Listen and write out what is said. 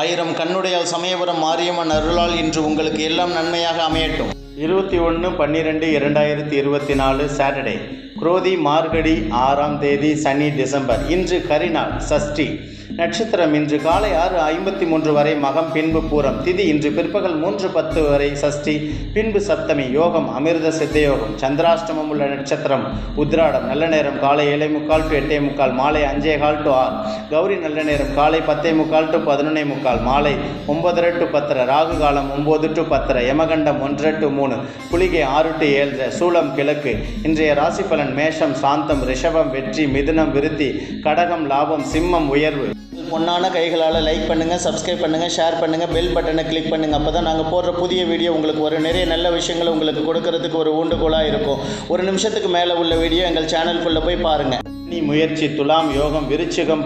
ஆயிரம் கண்ணுடையால் சமயபுரம் மாரியம்மன் அருளால் இன்று உங்களுக்கு எல்லாம் நன்மையாக அமையட்டும். இருபத்தி ஒன்று பன்னிரெண்டு இரண்டாயிரத்தி இருபத்தி நாலு சாட்டர்டே. குரோதி மார்கழி ஆறாம் தேதி சனி டிசம்பர். இன்று கரிநாள் சஷ்டி. நட்சத்திரம் இன்று காலை ஆறு ஐம்பத்தி மூன்று வரை மகம் பின்பு பூரம். திதி இன்று பிற்பகல் மூன்று பத்து வரை சஷ்டி. பின்பு சப்தமி யோகம் அமிர்த சித்தயோகம். சந்திராஷ்டமம் உள்ள நட்சத்திரம் உத்ராடம். நல்ல நேரம் காலை ஏழை முக்கால் டு எட்டே முக்கால் மாலை அஞ்சே கால் டு ஆறு. கௌரி நல்ல நேரம் காலை பத்தே முக்கால் டு பதினொன்னே முக்கால் மாலை ஒன்பதரை டு பத்தரை. ராகு காலம் ஒம்பது டு பத்தரை. யமகண்டம் ஒன்றரை டு மூணு. புலிகை ஆறு டு ஏழு. சூலம் கிழக்கு. இன்றைய ராசி பலன் மேஷம் சாந்தம் ரிஷபம் வெற்றி மிதுனம் விருத்தி கடகம் லாபம் சிம்மம் உயர்வு. பொண்ணான கைகளால் லைக் பண்ணுங்கள் சப்ஸ்கிரைப் பண்ணுங்கள் ஷேர் பண்ணுங்கள் பெல் பட்டனை கிளிக் பண்ணுங்கள் அப்போ தான் நாங்கள் போடுற புதிய வீடியோ உங்களுக்கு வரும் நிறைய நல்ல விஷயங்களை உங்களுக்கு கொடுக்கறதுக்கு ஒரு ஊண்டுகோலாக இருக்கும். ஒரு நிமிஷத்துக்கு மேலே உள்ள வீடியோ எங்கள் சேனலுக்குள்ளே போய் பாருங்கள் முயற்சி துலாம் யோகம் விருச்சிகம்